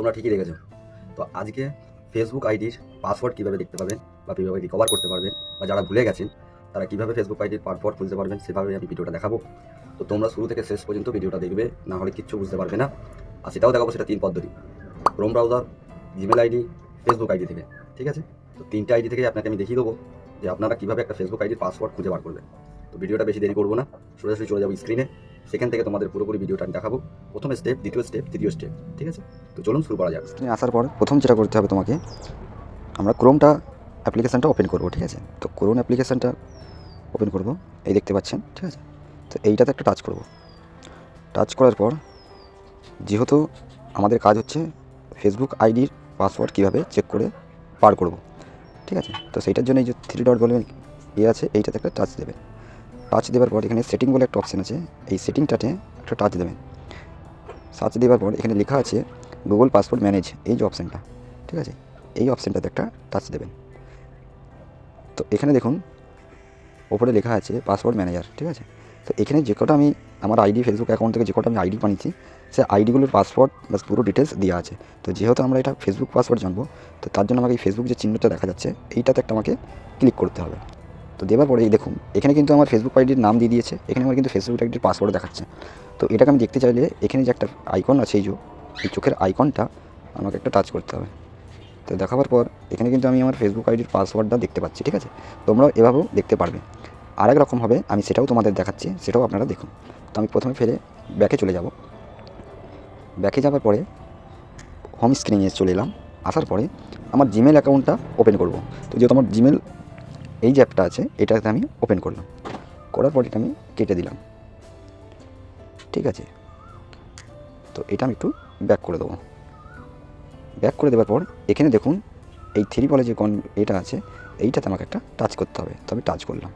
তোমরা ঠিকই দেখেছ। তো আজকে ফেসবুক আইডির পাসওয়ার্ড কীভাবে দেখতে পাবেন বা কীভাবে রিকভার করতে পারবেন বা যারা ভুলে গেছেন, তারা কীভাবে ফেসবুক আইডির পাসওয়ার্ড খুলতে পারবেন সেভাবে আমি ভিডিওটা দেখাবো। তো তোমরা শুরু থেকে শেষ পর্যন্ত ভিডিওটা দেখবে, না হলে কিচ্ছু বুঝতে পারবে না। আর সেটাও দেখাবো, সেটা তিন পদ্ধতি। Chrome browser Gmail ID Facebook ID থেকে, ঠিক আছে? তো তিনটে আইডি থেকে আপনাকে আমি দেখিয়ে দেবো যে আপনারা কীভাবে একটা ফেসবুক আইডির পাসওয়ার্ড খুঁজে বার করবেন। তো ভিডিওটা বেশি দেরি করব না, সোজাসুজি চলে যাব স্ক্রিনে সেখান থেকে তোমাদের পুরোপুরি ভিডিওটা আমি দেখাবো। প্রথম স্টেপ দ্বিতীয় স্টেপ তৃতীয় স্টেপ ঠিক আছে? তো চলুন শুরু করা যাক। আসার পর প্রথম যেটা করতে হবে তোমাকে, আমরা ক্রোমটা অ্যাপ্লিকেশানটা ওপেন করব, ঠিক আছে? তো ক্রোম অ্যাপ্লিকেশানটা ওপেন করব, এই দেখতে পাচ্ছেন, ঠিক আছে? তো এইটাতে একটা টাচ করব। টাচ করার পর, যেহেতু আমাদের কাজ হচ্ছে ফেসবুক আইডির পাসওয়ার্ড কীভাবে চেক করে পার করব, ঠিক আছে? তো সেইটার জন্য এই যে থ্রি ডট বলে ইয়ে আছে, এইটাতে একটা টাচ দেবেন টাচ দেওয়ার পর এখানে সেটিং বলে একটা অপশান আছে। এই সেটিংটাতে একটা টাচ দেবেন। সার্চ দেওয়ার পর এখানে লেখা আছে গুগল পাসওয়ার্ড ম্যানেজ এই যে অপশানটা ঠিক আছে? এই অপশানটাতে একটা টাচ দেবেন। তো এখানে দেখুন, ওপরে লেখা আছে পাসওয়ার্ড ম্যানেজার ঠিক আছে? তো এখানে যে কটা আমি, আমার আইডি ফেসবুক অ্যাকাউন্ট থেকে যে কটা আমি আইডি বানিয়েছি, সে আইডিগুলোর পাসওয়ার্ড বা পুরো ডিটেলস দেওয়া আছে। তো যেহেতু আমরা এটা ফেসবুক পাসওয়ার্ড জানব, তো তার জন্য আমাকে এই ফেসবুক যে চিহ্নটা দেখা যাচ্ছে, এইটাতে একটা আমাকে ক্লিক করতে হবে। তো দেওয়ার পরে দেখুন, এখানে কিন্তু আমার ফেসবুক আইডির নাম দিয়ে দিয়েছে, এখানে আমার কিন্তু ফেসবুক আইডির পাসওয়ার্ড দেখাচ্ছে। তো এটাকে আমি দেখতে চাইলে এখানে যে একটা আইকন আছে, এই যে, এই চোখের আইকনটা আমাকে একটা টাচ করতে হবে। তো দেখাবার পর এখানে কিন্তু আমি আমার ফেসবুক আইডির পাসওয়ার্ডটা দেখতে পাচ্ছি, ঠিক আছে? তোমরাও এভাবেও দেখতে পারবে। আরেক রকম হবে, আমি সেটাও তোমাদের দেখাচ্ছি, সেটাও আপনারা দেখুন। তো আমি প্রথমে ফেলে ব্যাকে চলে যাব। ব্যাকে যাওয়ার পরে হোম স্ক্রিনে চলে এলাম। আসার পরে আমার জিমেল অ্যাকাউন্টটা ওপেন করব। তো যেহেতু আমার জিমেল এই যে অ্যাপটা আছে, এটাতে আমি ওপেন করলাম। করার পর এটা আমি কেটে দিলাম। ঠিক আছে? তো এটা আমি একটু ব্যাক করে দেবো। ব্যাক করে দেওয়ার পর, এখানে দেখুন, এই থ্রি বলে যে কোন এটা আছে, এইটাতে আমাকে একটা টাচ করতে হবে। তো আমি টাচ করলাম।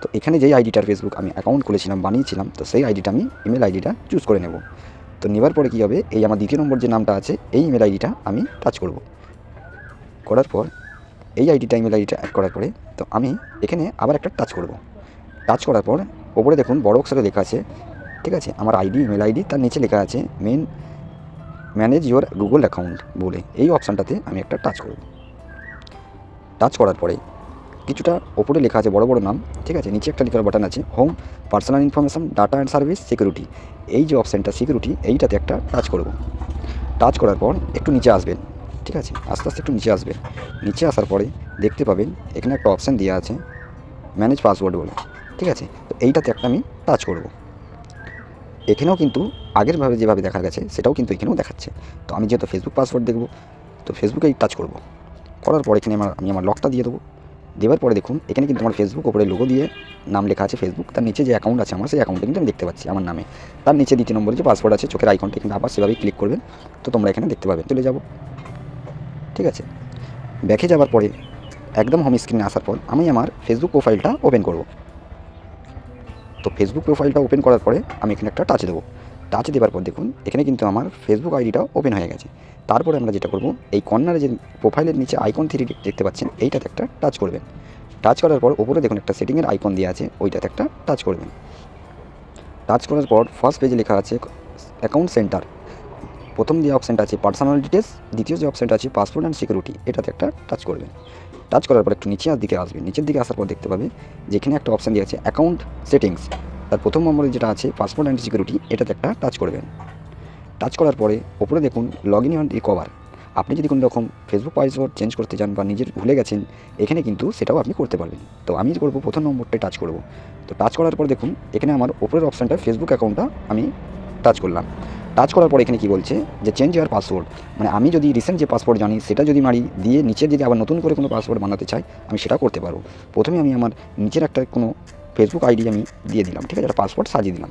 তো এখানে যেই আইডিটার ফেসবুক আমি অ্যাকাউন্ট খুলেছিলাম, বানিয়েছিলাম, তো সেই আইডিটা আমি ইমেল আইডিটা চুজ করে নেব। তো নেবার পরে কী হবে, এই আমার দ্বিতীয় নম্বর যে নামটা আছে, এই ইমেল আইডিটা আমি টাচ করব। করার পর এই আইডিটা ইমেল আইডিটা অ্যাড করার পরে, তো আমি এখানে আবার একটা টাচ করব। টাচ করার পর, ওপরে দেখুন বড় অক্ষরে লেখা আছে, ঠিক আছে? আমার আইডি ইমেল আইডি তার নিচে লেখা আছে main manage your Google account বলে। এই অপশানটাতে আমি একটা টাচ করব। টাচ করার পরে, কিছুটা ওপরে লেখা আছে বড় বড় নাম, ঠিক আছে? নিচে একটা লেখার বাটন আছে home personal information data and service security এই যে অপশানটা সিকিউরিটি এইটাতে একটা টাচ করব। টাচ করার পর, একটু নিচে আসবেন। ঠিক আছে, আস্তে আস্তে একটু নিচে আসবেন নিচে আসার পরে দেখতে পাবেন, এখানে একটা অপশান দেওয়া আছে ম্যানেজ পাসওয়ার্ড বলে। ঠিক আছে, তো এইটাতে একটা আমি টাচ করব। এখানেও কিন্তু আগেরভাবে যেভাবে দেখা গেছে, সেটাও কিন্তু এখানেও দেখাচ্ছে। তো আমি যেহেতু ফেসবুক পাসওয়ার্ড দেখব, তো ফেসবুকেই টাচ করব। করার পর এখানে আমার, আমি আমার লকটা দিয়ে দেবো। দেওয়ার পরে দেখুন, এখানে কিন্তু আমার ফেসবুক ওপরে লোগো দিয়ে নাম লেখা আছে ফেসবুক তার নিচে যে অ্যাকাউন্ট আছে আমার, সেই অ্যাকাউন্টে কিন্তু আমি দেখতে পাচ্ছি আমার নামে। তার নিচে দ্বিতীয় নম্বরে যে পাসওয়ার্ড আছে, চোখের আইকনটা কিন্তু আবার সেভাবেই ক্লিক করবেন। তো তোমরা এখানে দেখতে পাবে, চলে যাব। ঠিক আছে? ব্যাকে যাওয়ার পরে একদম হোম স্ক্রিনে আসার পর আমি আমার ফেসবুক প্রোফাইলটা ওপেন করব। তো ফেসবুক প্রোফাইলটা ওপেন করার পরে আমি এখানে একটা টাচ দেবো। টাচ দেওয়ার পর দেখুন, এখানে কিন্তু আমার ফেসবুক আইডিটা ওপেন হয়ে গেছে। তারপরে আমরা যেটা করব, এই কর্নারে যে প্রোফাইলের নিচে আইকন থ্রি দেখতে পাচ্ছেন, এইটাতে একটা টাচ করবেন। টাচ করার পর ওপরে দেখুন একটা সেটিংয়ের আইকন দেওয়া আছে, ওইটাতে একটা টাচ করবেন। টাচ করার পর ফার্স্ট পেজে লেখা আছে অ্যাকাউন্ট সেন্টার প্রথম যে অপশানটা আছে পার্সোনাল ডিটেলস দ্বিতীয় যে অপশানটা আছে পাসপোর্ট অ্যান্ড সিকিউরিটি এটাতে একটা টাচ করবেন টাচ করার পর একটু নিচের দিকে আসবেন নিচের দিকে আসার পর দেখতে পাবে যেখানে একটা অপশান দিয়ে আছে অ্যাকাউন্ট সেটিংস তার প্রথম নম্বরে যেটা আছে পাসপোর্ট অ্যান্ড সিকিউরিটি এটাতে একটা টাচ করবেন টাচ করার পরে ওপরে দেখুন লগ ইন অ্যান্ড রিকভার আপনি যদি কোনো রকম ফেসবুক পাসওয়ার্ড চেঞ্জ করতে চান বা নিজের ভুলে গেছেন, এখানে কিন্তু সেটাও আপনি করতে পারবেন। তো আমি করব, প্রথম নম্বরটাই টাচ করব। তো টাচ করার পর দেখুন, এখানে আমার ওপরের অপশানটা ফেসবুক অ্যাকাউন্টটা আমি টাচ করলাম। টাচ করার পর এখানে কি বলছে? যে চেঞ্জ ইয়ার পাসওয়ার্ড মানে আমি যদি রিসেন্ট যে পাসওয়ার্ড জানি, সেটা যদি মারি, দিয়ে নিচে যদি আবার নতুন করে কোনো পাসওয়ার্ড বানাতে চাই, আমি সেটা করতে পারব। প্রথমে আমি আমার নিচের একটা কোনো ফেসবুক আইডি আমি দিয়ে দিলাম, ঠিক আছে? একটা পাসওয়ার্ড সাজিয়ে দিলাম।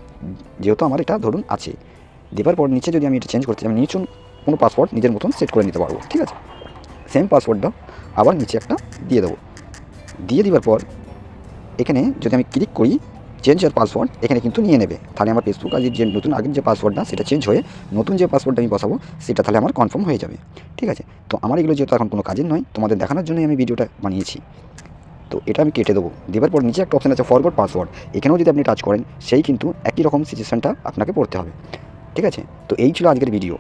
যেহেতু আমার এটা ধরুন আছে। দেওয়ার পর নিচে যদি আমি এটা চেঞ্জ করতে চাই, আমি নিচে কোনো পাসওয়ার্ড নিজের মতন সেট করে নিতে পারব, ঠিক আছে? সেম পাসওয়ার্ডটা আবার নিচে একটা দিয়ে দেবো। দিয়ে দেওয়ার পর এখানে যদি আমি ক্লিক করি চেঞ্জ আর পাসওয়ার্ড এখানে কিন্তু নিয়ে নেবে। তাহলে আমার ফেসবুক আজের যে নতুন আগের যে পাসওয়ার্ডটা সেটা চেঞ্জ হয়ে নতুন যে পাসওয়ার্ডটা আমি বসাবো, সেটা তাহলে আমার কনফার্ম হয়ে যাবে। ঠিক আছে? তো আমার এগুলো যেহেতু এখন কোনো কাজের নয়, তোমাদের দেখানোর জন্যই আমি ভিডিওটা বানিয়েছি। তো এটা আমি কেটে দেবো। দেওয়ার পর নিচে একটা অপশান আছে ফরওয়ার্ড পাসওয়ার্ড এখানেও যদি আপনি টাচ করেন, সেই কিন্তু একই রকম সিচুয়েশনটা আপনাকে পড়তে হবে। ঠিক আছে? তো এই ছিল আজকের ভিডিও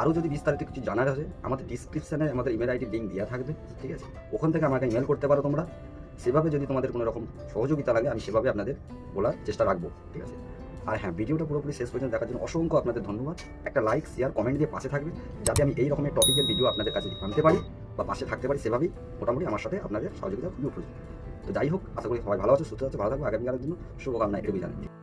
আরও যদি বিস্তারিত কিছু জানার আছে, আমাদের ডিসক্রিপশানে আমাদের ইমেল আইডি লিঙ্ক দেওয়া থাকবে। ঠিক আছে? ওখান থেকে আমাকে ইমেল করতে পারো তোমরা। সেভাবে যদি তোমাদের কোনো রকম সহযোগিতা লাগে, আমি সেভাবে আপনাদের বলার চেষ্টা রাখব, ঠিক আছে? আর হ্যাঁ ভিডিওটা পুরোপুরি শেষ পর্যন্ত দেখার জন্য অসংখ্য আপনাদের ধন্যবাদ। একটা লাইক শেয়ার কমেন্ট দিয়ে পাশে থাকবে, যাতে আমি এই রকমের টপিকের ভিডিও আপনাদের কাছে আনতে পারি বা পাশে থাকতে পারি, সেভাবেই মোটামুটি আমার সাথে আপনাদের সহযোগিতা খুবই উপযোগী তো যাই হোক, আশা করি সবাই ভালো আছে, সুস্থ আছে, ভালো থাকবে আগামীকালের জন্য শুভকামনা এটুকুই জানাই